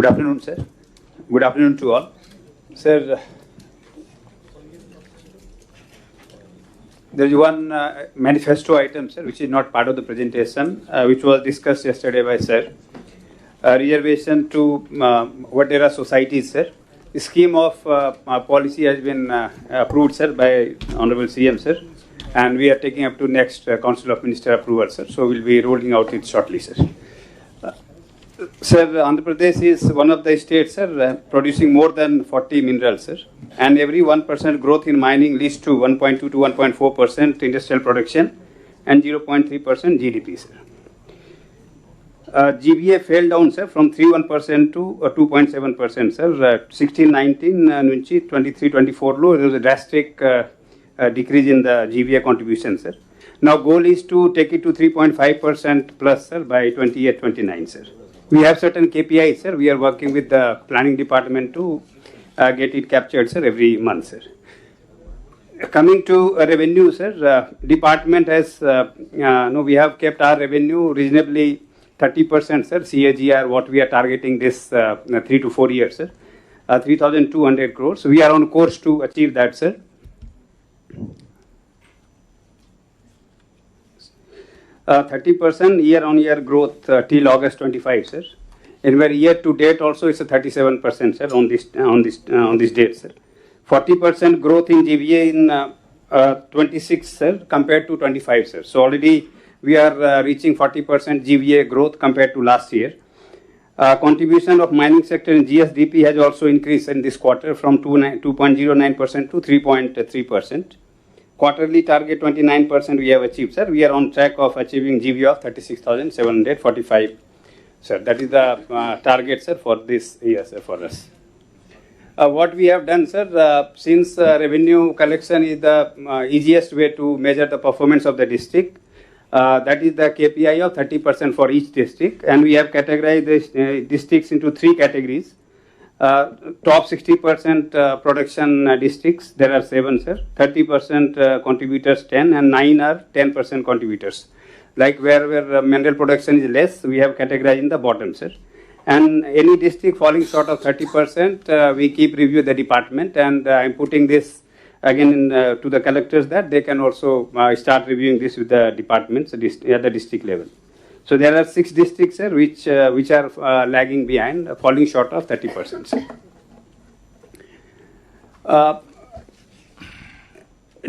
Good afternoon, sir. Good afternoon to all. Sir, there is one uh, manifesto item, sir, which is not part of the presentation, uh, which was discussed yesterday by sir. Uh, reservation to uh, Vadera societies, sir. The scheme of uh, uh, policy has been uh, approved, sir, by Honorable CM, sir. And we are taking up to next uh, Council of Minister approval, sir. So we'll be rolling out it shortly, sir. Sir, Andhra Pradesh is one of the states, sir, uh, producing more than 40 minerals, sir. And every 1% growth in mining leads to 1.2 to 1.4% industrial production and 0.3% GDP, sir. Uh, GBA fell down, sir, from 31% to uh, 2.7%, sir. Uh, 1619, uh, Nunchi, 23 24 low, there was a drastic uh, uh, decrease in the GBA contribution, sir. Now, goal is to take it to 3.5% plus, sir, by 28 29, sir. We have certain KPIs, sir. We are working with the planning department to uh, get it captured, sir, every month, sir. Coming to uh, revenue, sir, uh, department has, uh, uh, no, we have kept our revenue reasonably 30%, sir, CAGR, what we are targeting this uh, three to four years, sir. Uh, 3,200 crores. We are on course to achieve that, sir. 30% year-on-year growth uh, till August 25, sir. And where year to date also it's a 37%, sir, on this on this uh, on this date, sir. 40% growth in GVA in uh, uh, 26, sir, compared to 25, sir. So already we are uh, reaching 40% GVA growth compared to last year. Uh, contribution of mining sector in GSDP has also increased in this quarter from 2.09% to 3.3%. Quarterly target 29% we have achieved, sir. We are on track of achieving GVA of 36,745, sir. That is the uh, target, sir, for this year, sir, for us. Uh, what we have done, sir, uh, since uh, revenue collection is the uh, easiest way to measure the performance of the district, uh, that is the KPI of 30% for each district, and we have categorized the districts into three categories. Uh, top 60% uh, production districts, there are seven, sir. 30% uh, contributors, 10, and nine are 10% contributors. Like where, where mineral production is less, we have categorized in the bottom, sir. And any district falling short of 30%, uh, we keep review the department, and uh, I'm putting this again in, uh, to the collectors that they can also start reviewing this with the departments at the district level. So there are six districts, sir, which, uh, which are uh, lagging behind, uh, falling short of 30%. sir. Uh,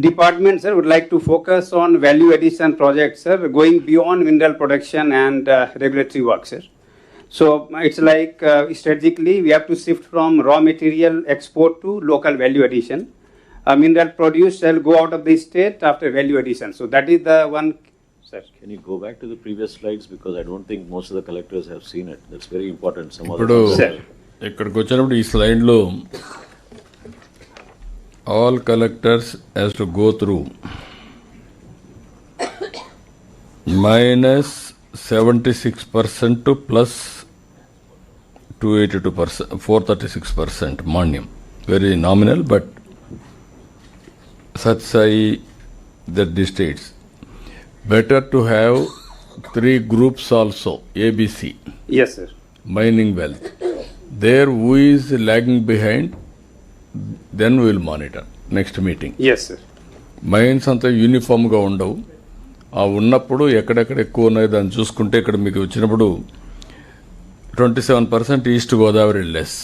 Department, sir, would like to focus on value addition projects, sir, going beyond mineral production and uh, regulatory work, sir. So it's like uh, strategically we have to shift from raw material export to local value addition. Uh, mineral produce shall go out of the state after value addition. So that is the one, sir. Can you go back to the previous slides because I don't think most of the collectors have seen it. That's very important. Some other ఇప్పుడు Sir. ఇక్కడికి వచ్చినప్పుడు ఈ స్లైడ్లో all collectors has to go through minus seventy six percent plus two eighty two percent four thirty six percent Manyam very nominal but Sathya Sai the districts better to have three groups also ABC Yes, sir. mining wealth. There, who is lagging behind, then we will monitor next meeting. Yes, sir. Mines అంతా యూనిఫామ్గా ఉండవు ఆ ఉన్నప్పుడు ఎక్కడెక్కడ ఎక్కువ ఉన్నాయి దాన్ని చూసుకుంటే ఇక్కడ మీకు వచ్చినప్పుడు twenty seven percent East Godavari less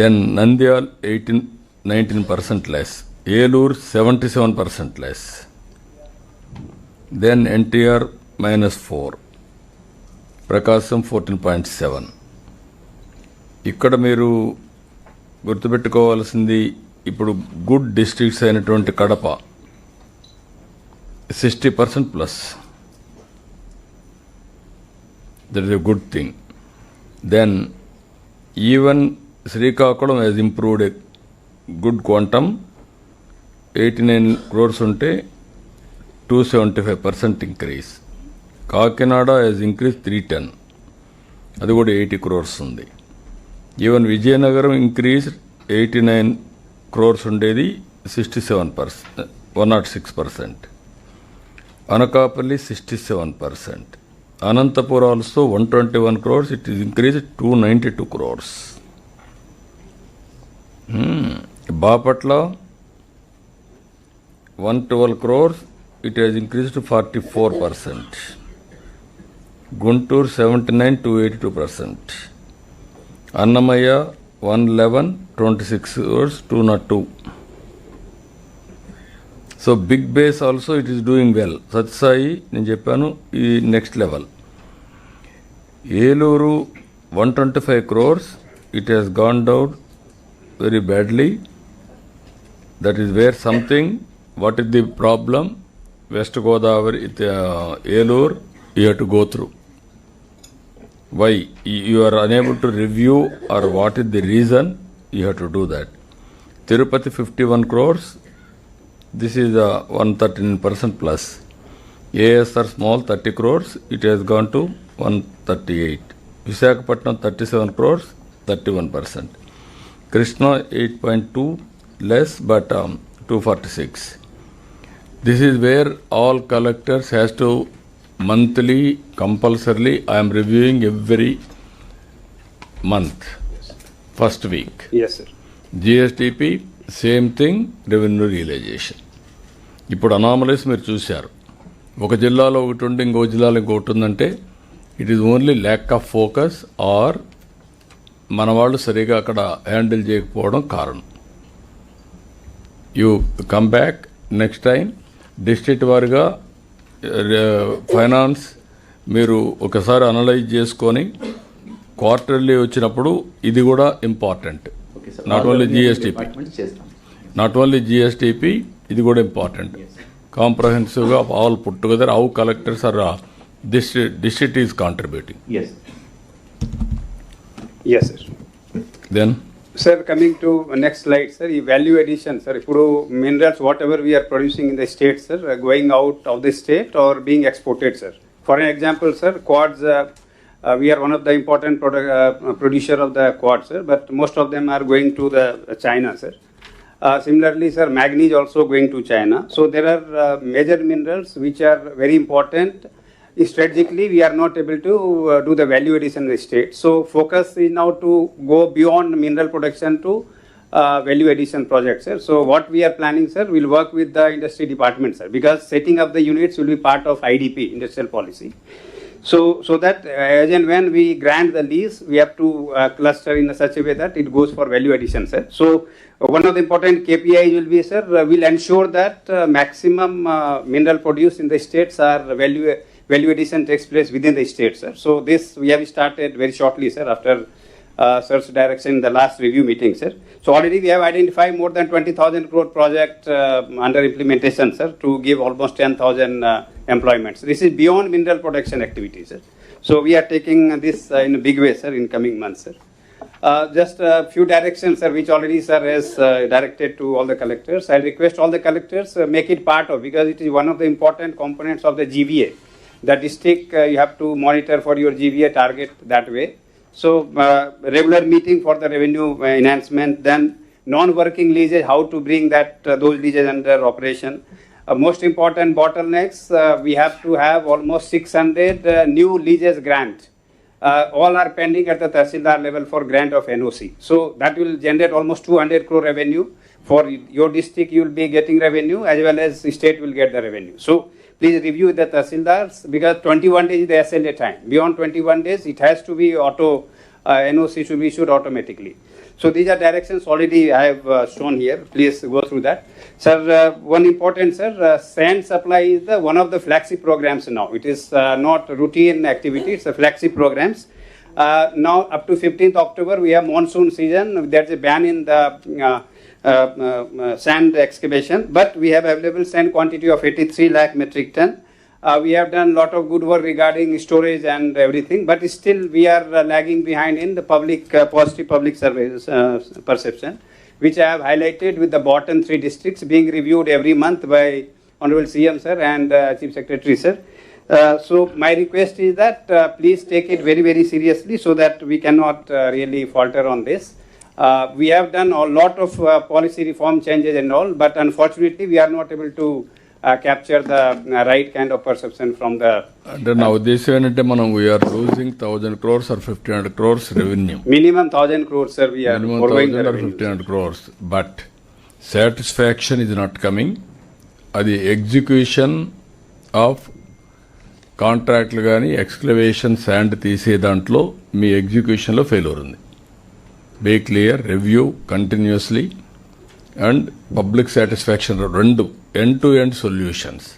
then Nandyal eighteen nineteen percent less Eluru seventy seven percent less. Then NTR minus four. Prakasam fourteen point seven. ఇక్కడ మీరు గుర్తుపెట్టుకోవాల్సింది ఇప్పుడు గుడ్ డిస్ట్రిక్ట్స్ అయినటువంటి Kadapa sixty percent plus. That is a good thing then even Srikakulam has improved a good quantum eighty nine crores ఉంటే two seventy five percent increase Kakinada has increase three ten అది కూడా eighty crores ఉంది. Even Vizianagaram increase eighty nine crores ఉండేది sixty seven percent one not six percent Anakapalli sixty seven percent Anantapur also one twenty one crores it is increase two ninety two crores Bapatla 112 crores, it has increased to 44%. Guntur 79 to 82%. Annamaya 111, 26 crores, 202. So big base also it is doing well Sathya Sai నేను చెప్పాను ఈ next level Eluru one twenty five crores it has gone down very badly that is where something what is the problem West Godavari, it, uh, Elur, you have to go through. Why? You are unable to review or what is the reason you have to do that. Tirupati 51 crores, this is uh, 113% plus. ASR small 30 crores, it has gone to 138. Visakhapatnam 37 crores, 31%. Krishna 8.2 less but um, 246. This is where all collectors has to monthly compulsorily I am reviewing every month, first week. Yes, sir. GSDP same thing revenue realisation ఇప్పుడు anomalies మీరు చూశారు ఒక జిల్లాలో ఒకటి ఉండి ఇంకో జిల్లాలో ఇంకొకటి ఉందంటే it is only lack of focus or మన వాళ్ళు సరిగా అక్కడ హ్యాండిల్ చేయకపోవడం కారణం you come back next time district వారిగా ఫైనాన్స్ మీరు ఒకసారి అనలైజ్ చేసుకొని క్వార్టర్లీ వచ్చినప్పుడు ఇది కూడా important. Not only GSDP not only GSDP ఇది కూడా important. కాంప్రహెన్సివ్గా all put together how collectors or district district is contributing. Then Sir, coming to next slide, sir, value addition, sir. Ipudu minerals, whatever we are producing in the state, sir, uh, going out of the state or being exported, sir. For an example, sir, quartz, uh, uh, we are one of the important product, uh, uh, producer of the quartz, sir, but most of them are going to the uh, China, sir. Uh, similarly, sir, manganese also going to China. So there are uh, major minerals which are very important strategically we are not able to uh, do the value addition in the state. So focus is now to go beyond mineral production to uh, value addition projects, sir. So what we are planning, sir, we'll work with the industry department, sir, because setting up the units will be part of IDP, industrial policy. So, so that uh, as and when we grant the lease, we have to uh, cluster in such a way that it goes for value addition, sir. So, uh, one of the important KPIs will be, sir, uh, we'll ensure that uh, maximum uh, mineral produced in the states are value value addition takes place within the state, sir. So, this we have started very shortly, sir, after uh, sir's direction in the last review meeting, sir. So, already we have identified more than 20,000 crore project uh, under implementation, sir, to give almost 10,000 uh, employments. This is beyond mineral production activities, sir. So, we are taking this uh, in a big way, sir, in coming months, sir. Uh, just a few directions, sir, which already sir has uh, directed to all the collectors. I request all the collectors uh, make it part of because it is one of the important components of the GVA. The district uh, you have to monitor for your GVA target that way. So uh, regular meeting for the revenue uh, enhancement. Then non-working leases, how to bring that uh, those leases under operation. Uh, most important bottlenecks, uh, we have to have almost 600 uh, new leases grant all are pending at the Tahsildar level for grant of NOC. So that will generate almost 200 crore revenue. For your district, you will be getting revenue as well as the state will get the revenue. So please review the Tahsildars because 21 days is the SLA time. Beyond 21 days, it has to be auto, uh, NOC should be issued automatically. So these are directions already I have uh, shown here. Please go through that. Sir, uh, one important, sir, uh, sand supply is the one of the flagship programs now. It is uh, not routine activity, it's a flagship programs. Uh, now up to 15th October, we have monsoon season. There's a ban in the uh, uh, uh, sand excavation, but we have available sand quantity of 83 lakh metric ton. Uh, we have done a lot of good work regarding storage and everything, but still we are uh, lagging behind in the public, positive public perception, which I have highlighted with the bottom three districts being reviewed every month by Honorable CM sir and Chief Secretary sir. Uh, so my request is that uh, please take it very very seriously so that we cannot uh, really falter on this. Uh, we have done a lot of uh, policy reform changes and all, but unfortunately we are not able to uh, capture the uh, right kind of perception from the అంటే నా ఉద్దేశం ఏంటంటే మనం we are losing thousand crores or fifteen hundred crores revenue minimum thousand crores, sir. We are minimum following the thousand or revenue. fifteen hundred crores. But satisfaction is not coming. అది execution of కాంట్రాక్ట్లు కానీ ఎక్స్క్లవేషన్ sand తీసే దాంట్లో మీ ఎగ్జిక్యూషన్లో failure ఉంది. Be clear review continuously and public satisfaction రెండు end to end solutions.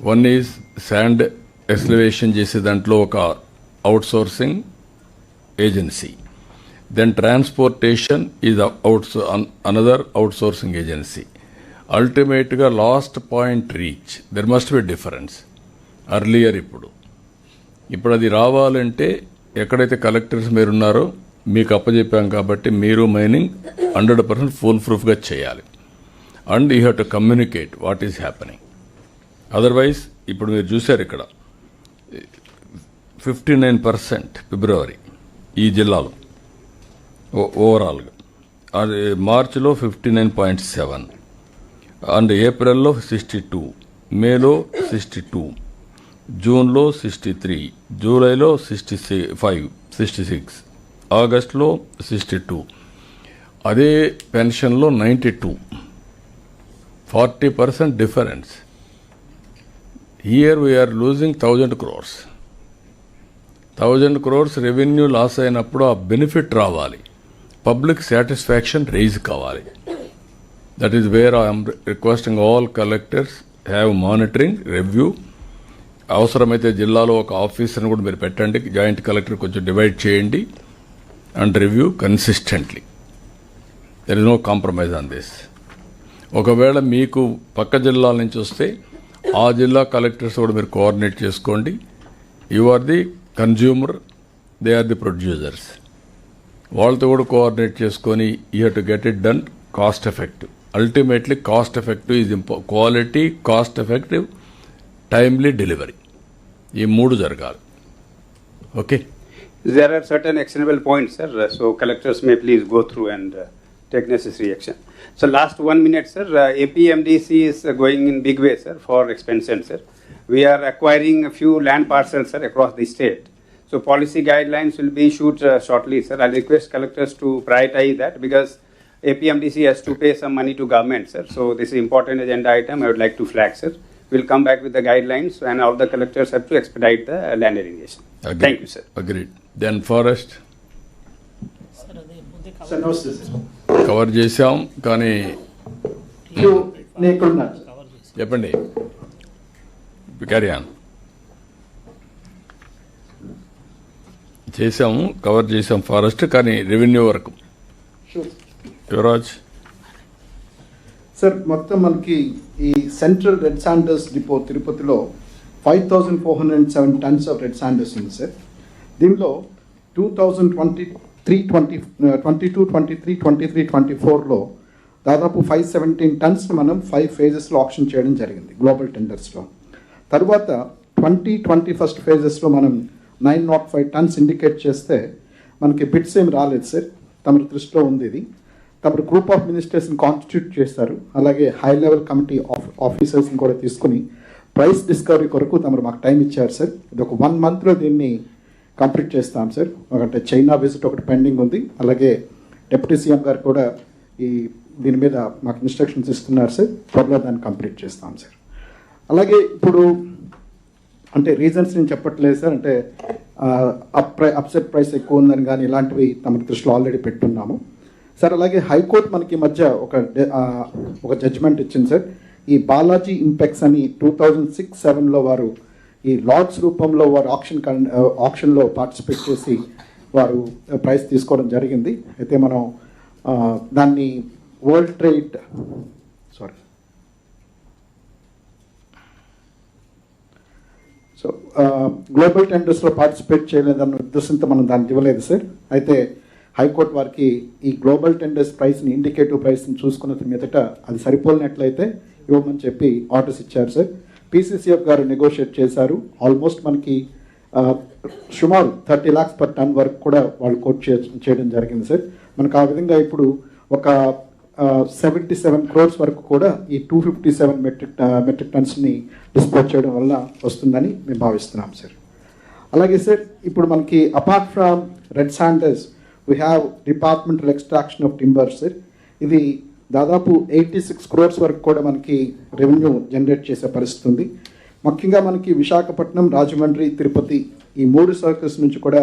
One is sand excavation చేసే దాంట్లో ఒక outsourcing agency. Then transportation is a another outsourcing agency. అల్టిమేట్గా last point reach. There must be difference earlier ఇప్పుడు. ఇప్పుడు అది రావాలంటే ఎక్కడైతే కలెక్టర్స్ మీరున్నారో మీకు అప్పచెప్పాం కాబట్టి మీరు మైనింగ్ హండ్రెడ్ పర్సెంట్ ఫుల్ ప్రూఫ్గా చేయాలి. And you have to communicate what is happening otherwise ఇప్పుడు మీరు చూశారు ఇక్కడ ఫిఫ్టీ నైన్ పర్సెంట్ ఫిబ్రవరి ఈ జిల్లాలో ఓవరాల్గా అది మార్చిలో fifty nine point seven and ఏప్రిల్లో సిక్స్టీ టూ మేలో సిక్స్టీ టూ జూన్లో సిక్స్టీ త్రీ జూలైలో సిక్స్టీ ఫైవ్ సిక్స్టీ సిక్స్ ఆగస్ట్లో సిక్స్టీ టూ అదే పెన్షన్లో ninety two. Forty percent difference. Year we're losing thousand crores thousand crores revenue loss అయినప్పుడు ఆ benefit రావాలి. Public satisfaction raise కావాలి. That is where I'm requesting all collectors have monitoring review అవసరమైతే జిల్లాలో ఒక ఆఫీసర్ని కూడా మీరు పెట్టండి. జాయింట్ కలెక్టర్ కొంచెం డివైడ్ చేయండి and review consistently. There is no compromise on this ఒకవేళ మీకు పక్క జిల్లాల నుంచి వస్తే ఆ జిల్లా కలెక్టర్స్ కూడా మీరు కోఆర్డినేట్ చేసుకోండి. You are the consumer they are the producers వాళ్ళతో కూడా కోఆర్డినేట్ చేసుకొని you to get it done cost effective ultimately cost effective is ఇంపా quality cost effective timely delivery ఈ మూడు జరగాలి okay There are certain actionable points, sir, uh, so collectors may please go through and uh, take necessary action. So last one minute, sir, uh, APMDC is uh, going in big way, sir, for expansion, sir. We are acquiring a few land parcels, sir, across the state. So policy guidelines will be issued uh, shortly, sir. I'll request collectors to prioritize that because APMDC has to pay some money to government, sir. So this is important agenda item I would like to flag, sir. We'll come back with the guidelines and all the collectors have to expedite the uh, land irrigation. Thank you, sir. Agreed then forest sir నమస్తే sir cover చేశాం కానీ నేను ఇక్కడ ఉన్నాను. చెప్పండి carry on చేసాము cover చేసాం forest కానీ రెవెన్యూ వరకు. యువరాజ్ సార్ మొత్తం మనకి ఈ సెంట్రల్ రెడ్ శాండర్స్ డిపో తిరుపతిలో five thousand four hundred seven tons of red sanders ఉంది సార్. దీనిలో two thousand twenty three twenty twenty two twenty three twenty three twenty ఫోర్లో దాదాపు ఫైవ్ సెవెంటీన్ టన్స్ మనం ఫైవ్ ఫేజెస్లో ఆప్షన్ చేయడం జరిగింది global టెండర్స్లో. తర్వాత ట్వంటీ ట్వంటీ ఫస్ట్ ఫేజెస్లో మనం nine not five tons indicate చేస్తే మనకి బిట్స్ ఏం రాలేదు సార్. తమ దృష్టిలో ఉంది ఇది. కాబట్టి గ్రూప్ ఆఫ్ మినిస్టర్స్ని కాన్స్టిట్యూట్ చేస్తారు అలాగే హై లెవెల్ కమిటీ ఆఫ్ ఆఫీసర్స్ని కూడా తీసుకుని ప్రైస్ డిస్కవరీ కొరకు తమరు మాకు టైం ఇచ్చారు సార్ ఇది ఒక వన్ మంత్లో దీన్ని కంప్లీట్ చేస్తాం సార్ ఒకటే చైనా విజిట్ ఒకటి పెండింగ్ ఉంది. అలాగే డిప్యూటీ సీఎం గారు కూడా ఈ దీని మీద మాకు ఇన్స్ట్రక్షన్స్ ఇస్తున్నారు సార్ త్వరలో దాన్ని కంప్లీట్ చేస్తాం సార్ అలాగే ఇప్పుడు అంటే రీజన్స్ నేను చెప్పట్లేదు సార్ అంటే అప్ ప్రై అప్సెట్ ప్రైస్ ఎక్కువ ఉందని కానీ ఇలాంటివి తమ దృష్టిలో ఆల్రెడీ పెట్టున్నాము. సార్ అలాగే హైకోర్టు మనకి మధ్య ఒక ఒక జడ్జిమెంట్ ఇచ్చింది సార్. ఈ బాలాజీ ఇంపెక్స్ అని టూ థౌజండ్ సిక్స్ సెవెన్లో వారు ఈ లాట్స్ రూపంలో వారు ఆప్షన్ ఆప్షన్లో పార్టిసిపేట్ చేసి వారు ప్రైస్ తీసుకోవడం జరిగింది. అయితే మనం దాన్ని world trade sorry. So global టెండర్స్లో participate చేయలేదన్న ఉద్దేశంతో మనం దాన్ని ఇవ్వలేదు సార్. అయితే హైకోర్టు వారికి ఈ గ్లోబల్ టెండర్స్ ప్రైస్ని ఇండికేటివ్ ప్రైస్ని చూసుకున్న మీదట అది సరిపోలినట్లయితే ఇవ్వమని చెప్పి ఆర్డర్స్ ఇచ్చారు సార్. పీసీసీఎఫ్ గారు నెగోషియేట్ చేశారు. ఆల్మోస్ట్ మనకి సుమారు థర్టీ ల్యాక్స్ పర్ టన్ వరకు కూడా వాళ్ళు కోట్ చేయడం జరిగింది సార్. మనకు ఆ విధంగా ఇప్పుడు ఒక సెవెంటీ సెవెన్ క్రోర్స్ వరకు కూడా ఈ two fifty seven metric metric టన్స్ని dispose చేయడం వల్ల వస్తుందని మేము భావిస్తున్నాం సార్. అలాగే సార్ ఇప్పుడు మనకి apart from red sanders we have departmental extraction of timber sir ఇది దాదాపు ఎయిటీ సిక్స్ క్రోర్స్ వరకు కూడా మనకి రెవెన్యూ జనరేట్ చేసే పరిస్థితి ఉంది ముఖ్యంగా మనకి విశాఖపట్నం రాజమండ్రి తిరుపతి ఈ మూడు సర్కిల్స్ నుంచి కూడా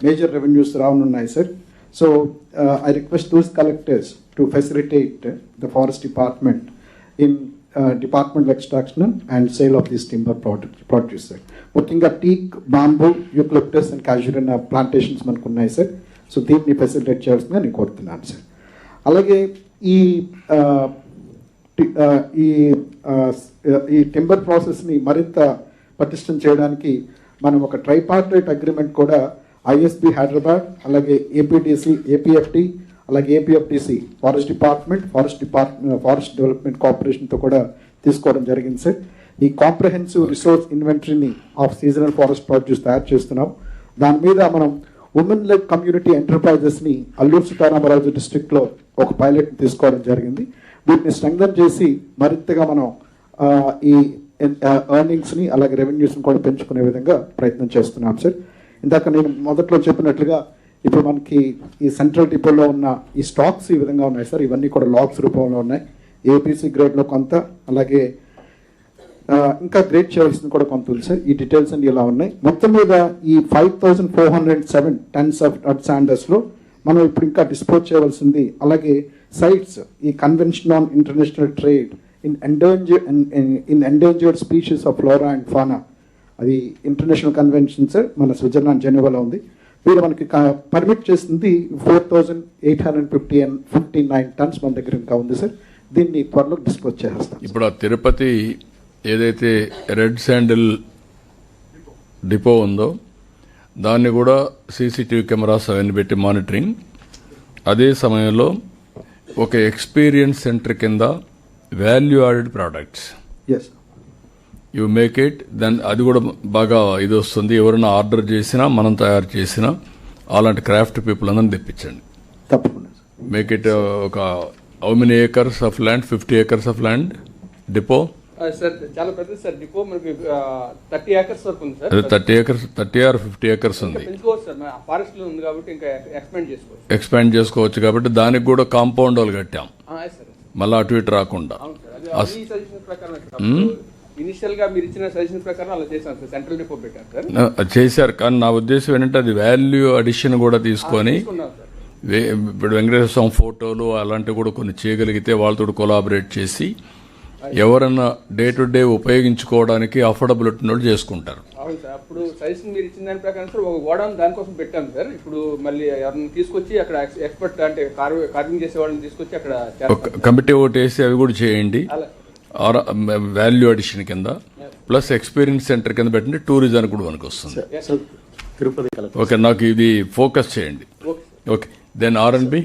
మేజర్ రెవెన్యూస్ రానున్నాయి sir so I request those collectors to facilitate the forest department in department extraction and sale of this timber product produce sir ముఖ్యంగా teak bamboo eucalyptus and casuarina plantations మనకు ఉన్నాయి sir so దీన్ని facilitate చేయాల్సిందిగా నేను కోరుతున్నాను sir. అలాగే ఈ ఈ ఈ టింబర్ ప్రాసెస్ని మరింత పటిష్టం చేయడానికి మనం ఒక ట్రైపార్టరేట్ అగ్రిమెంట్ కూడా ఐఎస్బి హైదరాబాద్ అలాగే ఏపీటీసీ ఏపీఎఫ్టి అలాగే APFTC forest department forest department forest development కార్పొరేషన్తో కూడా తీసుకోవడం జరిగింది సార్. ఈ కాంప్రహెన్సివ్ రిసోర్స్ ఇన్వెంటరీని ఆఫ్ సీజనల్ ఫారెస్ట్ ప్రొడ్యూస్ తయారు చేస్తున్నాం. దాని మీద మనం ఉమెన్ లెడ్ కమ్యూనిటీ ఎంటర్ప్రైజెస్ని అల్లూరు సీతారామరాజు డిస్ట్రిక్ట్లో ఒక పైలట్ తీసుకోవడం జరిగింది. వీటిని స్ట్రెంగ్దన్ చేసి మరింతగా మనం ఈ ఎర్నింగ్స్ని అలాగే రెవెన్యూస్ని కూడా పెంచుకునే విధంగా ప్రయత్నం చేస్తున్నాం సార్ ఇందాక నేను మొదట్లో చెప్పినట్లుగా ఇప్పుడు మనకి ఈ సెంట్రల్ డిపోలో ఉన్న ఈ స్టాక్స్ ఈ విధంగా ఉన్నాయి సార్ ఇవన్నీ కూడా లాగ్స్ రూపంలో ఉన్నాయి. ఏపీసీ గ్రేడ్లో కొంత అలాగే ఇంకా గ్రేట్ చేయాల్సింది కూడా కొంత ఉంది సార్ ఈ డీటెయిల్స్ అన్ని ఇలా ఉన్నాయి. మొత్తం మీద ఈ five thousand four hundred seven tons of red శాండర్స్లో మనం ఇప్పుడు ఇంకా డిస్పోజ్ చేయవలసింది అలాగే సైట్స్ ఈ convention on international trade in endanger in endangered species of flora and fauna అది ఇంటర్నేషనల్ కన్వెన్షన్ సార్ మన స్విట్జర్లాండ్ జెనీవాలో ఉంది. వీరు మనకి పర్మిట్ చేసింది four thousand eight hundred fifty and fifty nine tons మన దగ్గర ఇంకా ఉంది సార్ దీన్ని త్వరలో డిస్పోజ్ చేస్తాం ఇప్పుడు తిరుపతి ఏదైతే రెడ్ శాండిల్ డిపో ఉందో దాన్ని కూడా సీసీటీవీ కెమెరాస్ అవన్నీ పెట్టి మానిటరింగ్. అదే సమయంలో ఒక ఎక్స్పీరియన్స్ సెంటర్ కింద value added products. You make it then అది కూడా బాగా ఇది వస్తుంది. ఎవరైనా ఆర్డర్ చేసినా మనం తయారు చేసినా అలాంటి క్రాఫ్ట్ పీపుల్ అందరిని తెప్పించండి. తప్పకుండా మేక్ ఇట్ ఒక how many acres of land fifty acres of land depot? Sir చాలా పెద్దది సార్. డిపో మనకి థర్టీ ఏకర్స్ వరకు ఉంది sir. Thirty acres thirty or fifty acres ఉంది. పెంచుకోవచ్చు సార్. ఫారెస్ట్లో ఉంది కాబట్టి ఇంకా ఎక్స్పెండ్ చేసుకోవచ్చు. ఎక్స్పాండ్ చేసుకోవచ్చు కాబట్టి దానికి కూడా కాంపౌండ్ వాళ్ళు కట్టాం. మళ్ళీ అటు ఇటు రాకుండా. ఇనిషియల్గా మీరు ఇచ్చిన సజెషన్ ప్రకారం అలా చేశాను సార్. సెంట్రల్ డిపో పెట్టాను సార్. ఆ, అది చేశారు. కానీ నా ఉద్దేశం ఏంటంటే అది వాల్యూ అడిషన్ కూడా తీసుకొని ఇప్పుడు వెంకటేశ్వర స్వామి ఫోటోలు అలాంటివి కూడా కొన్ని చేయగలిగితే వాళ్ళతో కొలాబరేట్ చేసి ఎవరన్నా డే టు డే ఉపయోగించుకోవడానికి అఫోర్డబుల్ వాళ్ళు చేసుకుంటారు. అవును సార్. అప్పుడు సజెషన్ మీరు ఇచ్చిన దాని ప్రకారం సార్ ఒక గోడౌన్ దానికోసం పెట్టాం సార్. ఇప్పుడు మళ్ళీ ఎవరిని తీసుకొచ్చి అక్కడ ఎక్స్పర్ట్ అంటే కార్వ్ కార్వింగ్ చేసే వాళ్ళని తీసుకొచ్చి అక్కడ కమిటీ ఒకటి వేసి అవి కూడా చేయండి. వాల్యూ అడిషన్ కింద ప్లస్ ఎక్స్పీరియన్స్ సెంటర్ కింద పెట్టండి టూరిజానికి కూడా మనకు వస్తుంది తిరుపతి ఓకే నాకు ఇది ఫోకస్ చేయండి. Okay then R and B